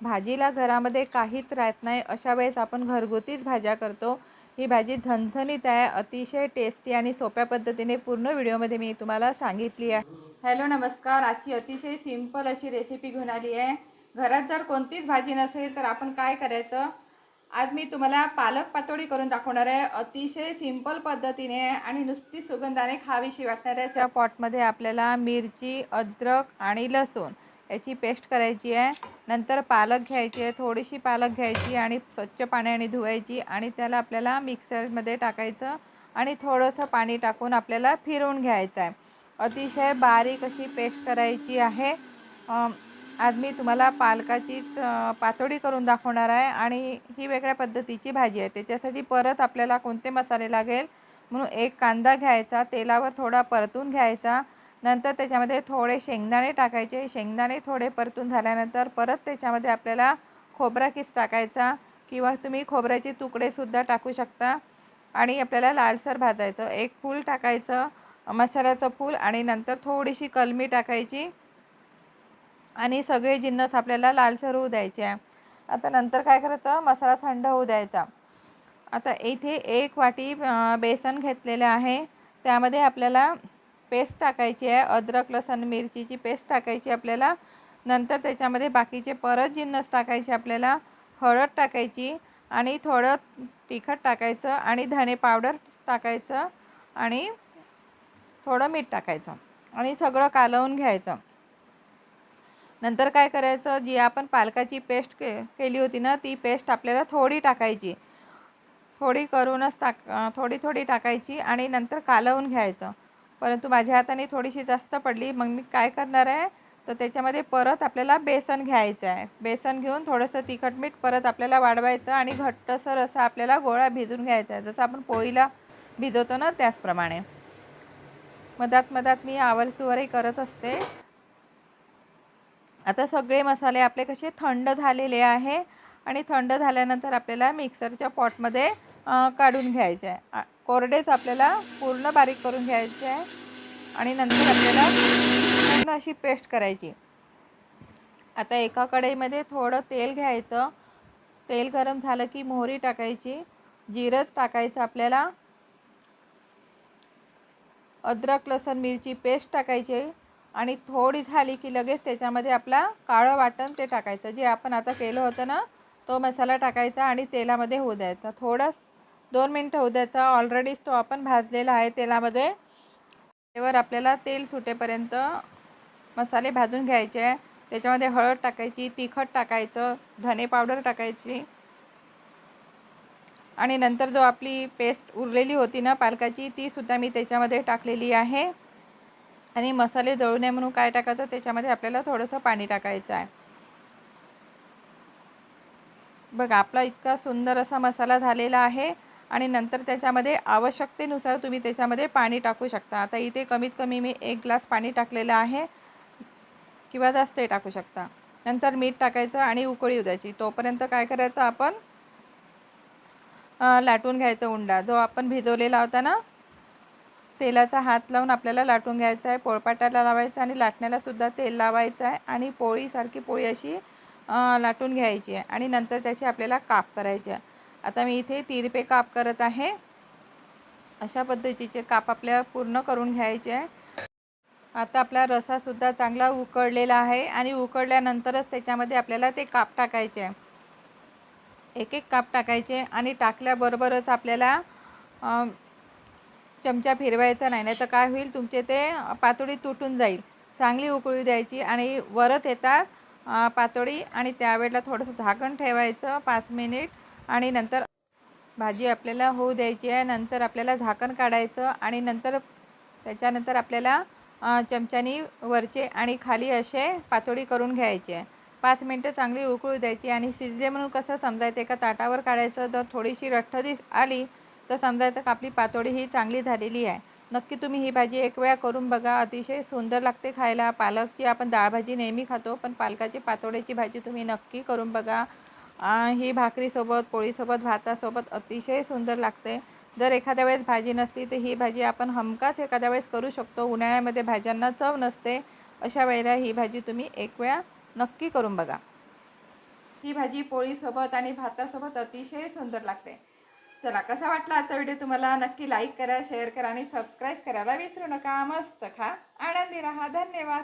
भाजीला घरामध्ये काहीच राहत नाही. अशा वेळेस आपण घरगुतीच भाज्या करतो. ही भाजी झणझणीत आहे. अतिशय टेस्टी आणि सोप्या पद्धतीने पूर्ण व्हिडिओमध्ये मी तुम्हाला सांगितली आहे. हॅलो नमस्कार. आजची अतिशय सिंपल अशी रेसिपी घेऊन आली आहे. घरात जर कोणतीच भाजी नसेल तर आपण काय करायचं? आज मी तुम्हाला पालक पातोडी करून दाखवणार आहे. अतिशय सिंपल पद्धतीने आणि नुसती सुगंधाने खावीशी वाटणार आहे. त्या पॉटमध्ये आपल्याला मिरची अद्रक आणि लसूण याची पेस्ट करायची आहे. नंतर पालक घ्यायची आहे. थोडीशी पालक घ्यायची आणि स्वच्छ पाण्याने धुवायची आणि त्याला आपल्याला मिक्सरमध्ये टाकायचं आणि थोडंसं पाणी टाकून आपल्याला फिरवून घ्यायचं आहे. अतिशय बारीक अशी पेस्ट करायची आहे. आज मी तुम्हाला पालकाचीच पातोडी करून दाखवणार आहे आणि ही वेगळ्या पद्धतीची भाजी आहे. त्याच्यासाठी परत आपल्याला कोणते मसाले लागेल? म्हणून एक कांदा घ्यायचा तेलावर थोडा परतून घ्यायचा नंतर त्याच्यामध्ये थोडे शेंगदाणे टाकायचे. शेंगदाणे थोडे परतून झाल्यानंतर परत त्याच्यामध्ये आपल्याला खोबरा किस टाकायचा किंवा तुम्ही खोबऱ्याचे तुकडेसुद्धा टाकू शकता. आणि आपल्याला लालसर भाजायचं. एक फूल टाकायचं मसाल्याचं फूल आणि नंतर थोडीशी कलमी टाकायची. आणि सगळे जिन्नस आपल्याला लालसर होऊ द्यायचे. आहे आता नंतर काय करायचं? मसाला थंड होऊ द्यायचा. आता इथे एक वाटी बेसन घेतलेलं आहे. त्यामध्ये आपल्याला पेस्ट टाकायची आहे. अद्रक लसण मिरचीची पेस्ट टाकायची आपल्याला. नंतर त्याच्यामध्ये बाकीचे परत जिन्नस टाकायचे आपल्याला. हळद टाकायची आणि थोडं तिखट टाकायचं आणि धणे पावडर टाकायचं आणि थोडं मीठ टाकायचं आणि सगळं कालवून घ्यायचं. नंतर काय करायचं? जी आपण पालकाची पेस्ट के केली होती ना ती पेस्ट आपल्याला थोडी टाकायची. थोडी करूनच टाक थोडी थोडी टाकायची आणि नंतर कालवून घ्यायचं. परंतु माझ्या हाताने थोडीशी जास्त पडली. मग मी काय करणार आहे? तर त्याच्यामध्ये परत आपल्याला बेसन घ्यायचं आहे. बेसन घेऊन थोडंसं तिखट मीठ परत आपल्याला वाढवायचं आणि घट्टसर असा आपल्याला गोळा भिजून घ्यायचा आहे. जसं आपण पोळीला भिजवतो ना त्याचप्रमाणे. मधात मधात मी आवरसुवरही करत असते. आता सगळे मसाले आपले कसे थंड झालेले आहे आणि थंड झाल्यानंतर आपल्याला मिक्सरच्या पॉटमध्ये काढून घ्यायचे आहे. आ- कोरडेच आपल्याला पूर्ण बारीक करून घ्यायचे आहे. आणि नंतर आपल्याला पूर्ण अशी पेस्ट करायची. आता एका कढईमध्ये थोडं तेल घ्यायचं. तेल गरम झालं की मोहरी टाकायची. जिरंच टाकायचं आपल्याला. अद्रक लसण मिरची पेस्ट टाकायची. आणि थोडी झाली की लगेच त्याच्यामध्ये आपला काळं वाटण ते टाकायचं. जे आपण आता केलं होतं ना तो मसाला टाकायचा आणि तेलामध्ये होऊ द्यायचा. थोडं दोन मिनटं होऊ द्यायचा. ऑलरेडीच तो आपण भाजलेला आहे तेलामध्ये. त्यावर आपल्याला तेल सुटेपर्यंत मसाले भाजून घ्यायचे. आहे त्याच्यामध्ये हळद टाकायची तिखट टाकायचं धने पावडर टाकायची. आणि नंतर जो आपली पेस्ट उरलेली होती ना पालकाची ती सुद्धा मी त्याच्यामध्ये टाकलेली आहे. आणि मसाले जळू नये म्हणून काय टाकायचं? त्याच्यामध्ये आपल्याला थोडंसं पाणी टाकायचं आहे. बघा आपला इतका सुंदर असा मसाला झालेला आहे. आणि नंतर त्याच्यामध्ये आवश्यकतेनुसार तुम्ही त्याच्यामध्ये पाणी टाकू शकता. आता इथे कमीत कमी मी एक ग्लास पाणी टाकलेलं आहे. किंवा जास्तही टाकू शकता. नंतर मीठ टाकायचं आणि उकळी येऊ द्यायची तोपर्यंत काय करायचं आपण? लाटून घ्यायचा उंडा. जो आपण भिजवलेला होता ना तेलाचा हात लावून आपल्याला लाटून घ्यायचा आहे. पोळपाटाला लावायचं आणि लाटण्याला सुद्धा तेल लावायचं आहे. आणि पोळीसारखी पोळी अशी लाटून घ्यायची आहे. आणि नंतर त्याची आपल्याला काप करायची आहे. आता मी इथे तिरपे काप करत आहे. अशा पद्धतीचे काप आपल्याला पूर्ण करून घ्यायचे आहे. आता आपला रसासुद्धा चांगला उकळलेला आहे आणि उकळल्यानंतरच त्याच्यामध्ये आपल्याला ते काप टाकायचे आहे. एक एक काप टाकायचे आणि टाकल्याबरोबरच आपल्याला चमचा फिरवायचा नाही नाही तर काय होईल तुमचे ते पातोडी तुटून जाईल. चांगली उकळी द्यायची आणि वरच येतात पातोडी आणि त्यावेळेला थोडंसं झाकण ठेवायचं पाच मिनिट. आणि नंतर भाजी आपल्याला होऊ द्यायची आहे. नंतर आपल्याला झाकण काढायचं आणि नंतर त्याच्यानंतर आपल्याला चमच्यानी वरचे आणि खाली असे पातोडी करून घ्यायची आहे. पाच मिनटं चांगली उकळू द्यायची आणि शिजले म्हणून कसं समजायचं? एका ताटावर काढायचं. जर थोडीशी रठ्ठ दिस आली तर समजायचं का आपली पातोडी ही चांगली झालेली आहे. नक्की तुम्ही ही भाजी एक वेळा करून बघा. अतिशय सुंदर लागते खायला. पालकची आपण डाळभाजी नेहमी खातो पण पालकाची पातोड्याची भाजी तुम्ही नक्की करून बघा. ही भाकरीसोबत पोळीसोबत भातासोबत अतिशय सुंदर लागते. जर एखाद्या वेळेस भाजी नसली तर ही भाजी आपण हमखास एखाद्या वेळेस करू शकतो. उन्हाळ्यामध्ये भाज्यांना चव नसते. अशा वेळेला ही भाजी तुम्ही एक वेळा नक्की करून बघा. ही भाजी पोळीसोबत आणि भातासोबत अतिशय सुंदर लागते. चला कसा वाटला आजचा व्हिडिओ तुम्हाला? नक्की लाईक करा शेअर करा आणि सबस्क्राईब करायला विसरू नका. मस्त खा. आनंदी राहा. धन्यवाद.